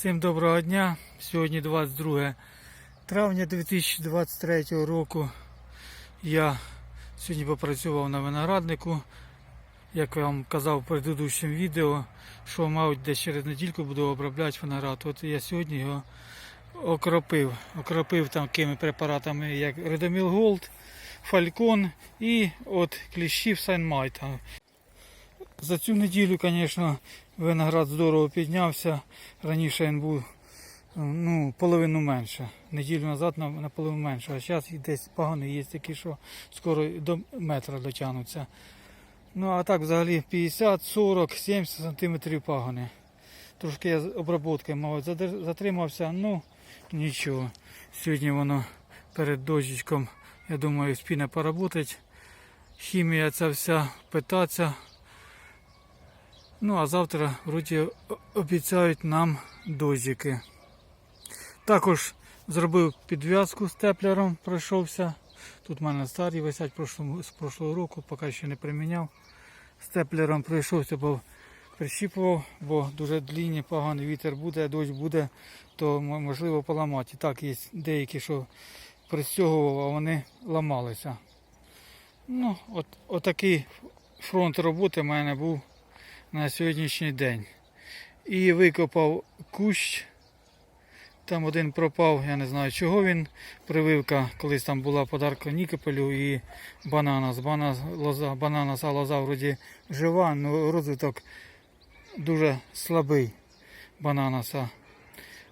Всім доброго дня. Сьогодні 22 травня 2023 року. Я сьогодні попрацював на винограднику. Як я вам казав в предыдущому відео, що, мабуть, десь через недільку буду обробляти виноград. От я сьогодні його окропив. Окропив такими препаратами, як Редоміл Голд, Фалькон і от кліщів Сайнмайта. За цю неділю, звісно, виноград здорово піднявся. Раніше він був ну, половину менше. Неділю назад на, на половину менше. А зараз десь поганий є такі, що скоро до метра дотягнуться. Ну а так взагалі 50, 40, 70 сантиметрів пагони. Трошки я з оброботкою, мабуть, затримався, ну нічого. Сьогодні воно перед дощечком, я думаю, спіне поработать. Хімія ця вся питаться. Ну а завтра вроді обіцяють нам дозики. Також зробив підв'язку степлером, пройшовся. Тут в мене старі висять з прошлого року, поки ще не приміняв. Степлером пройшовся, бо прищіпував, бо дуже длінні, поганий вітер буде, дощ буде, то можливо поламати. І так, є деякі, що пристягував, а вони ламалися. Ну, от, отакий фронт роботи в мене був на сьогоднішній день. І викопав кущ. Там один пропав, я не знаю чого він. Прививка, колись там була подарка Нікопелю і банана. З лоза, банана са лоза вроді жива, але розвиток дуже слабий бананаса.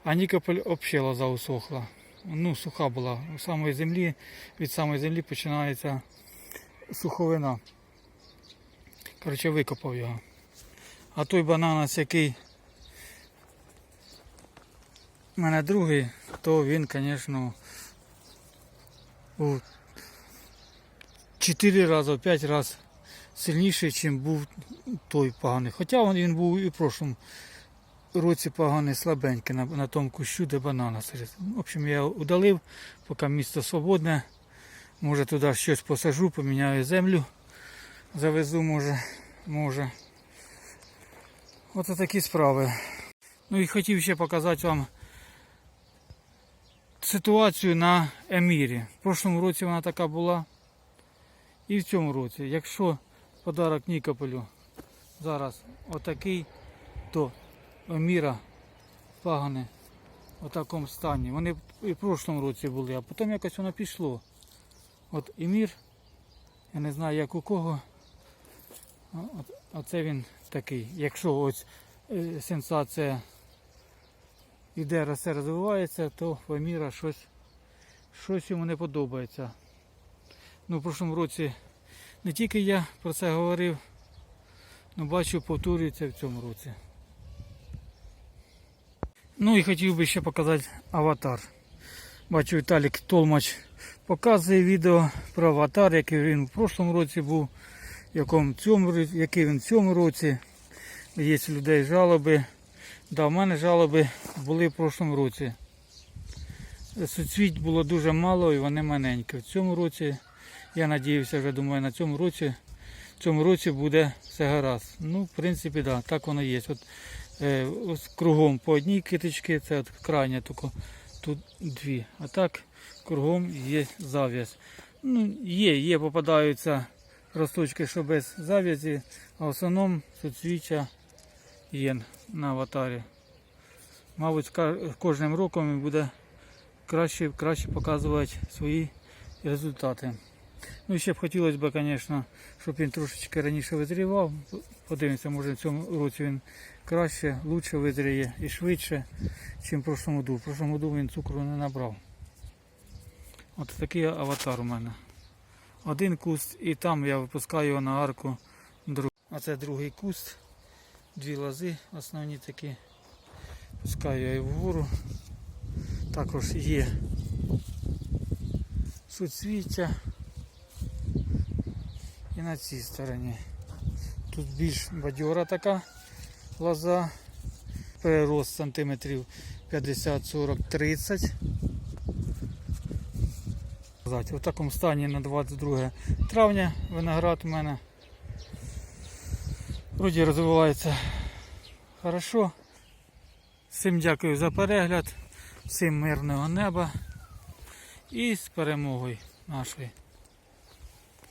А Нікополь взагалі лоза усохла. Ну, суха була. У самої землі, від самої землі починається суховина. Коротше, викопав його. А той бананас, який в мене другий, то він, звісно, у 4 рази, в 5 разів сильніший, ніж був той поганий. Хоча він, був і в прошлому році поганий, слабенький на, на тому кущу, де банана серед. В общем, я удалив, поки місто свободне. Може туди щось посажу, поміняю землю, завезу, може, може. Ось такі справи. Ну і хотів ще показати вам ситуацію на Емірі. В прошлому році вона така була. І в цьому році. Якщо подарок Нікополю зараз отакий, то Еміра пагане в такому стані. Вони і в прошлому році були, а потім якось воно пішло. От Емір, я не знаю як у кого. Оце він такий. Якщо ось е, сенсація іде, росте, розвивається, то в щось, щось йому не подобається. Ну, в прошлому році не тільки я про це говорив, але бачу, повторюється в цьому році. Ну і хотів би ще показати аватар. Бачу, Віталік Толмач показує відео про аватар, який він в прошлому році був, який він в цьому році. Є людей жалоби. Да, в мене жалоби були в прошлому році. Суцвіть було дуже мало і вони маленькі. В цьому році, я надіюся, вже думаю, на цьому році, в цьому році буде все гаразд. Ну, в принципі, да, так воно є. От, е, ось кругом по одній китичці, це от крайня тільки тут дві. А так кругом є зав'яз. Ну, є, є, попадаються росточки, що без зав'язі, а в основному суцвіття є на аватарі. Мабуть, кожним роком він буде краще, краще показувати свої результати. Ну ще б хотілося б, звісно, щоб він трошечки раніше визрівав. Подивимося, може в цьому році він краще, лучше визріє і швидше, ніж в прошлому году. В прошлому году він цукру не набрав. От такий аватар у мене. Один куст і там я випускаю його на арку. друг- А це другий куст. Дві лози основні такі. Пускаю я вгору. Також є суцвіття. І на цій стороні. Тут більш бадьора така лоза. Перерост сантиметрів 50, 40, 30. В такому стані на 22 травня виноград у мене. Вроді розвивається хорошо. Всім дякую за перегляд, всім мирного неба і з перемогою нашої.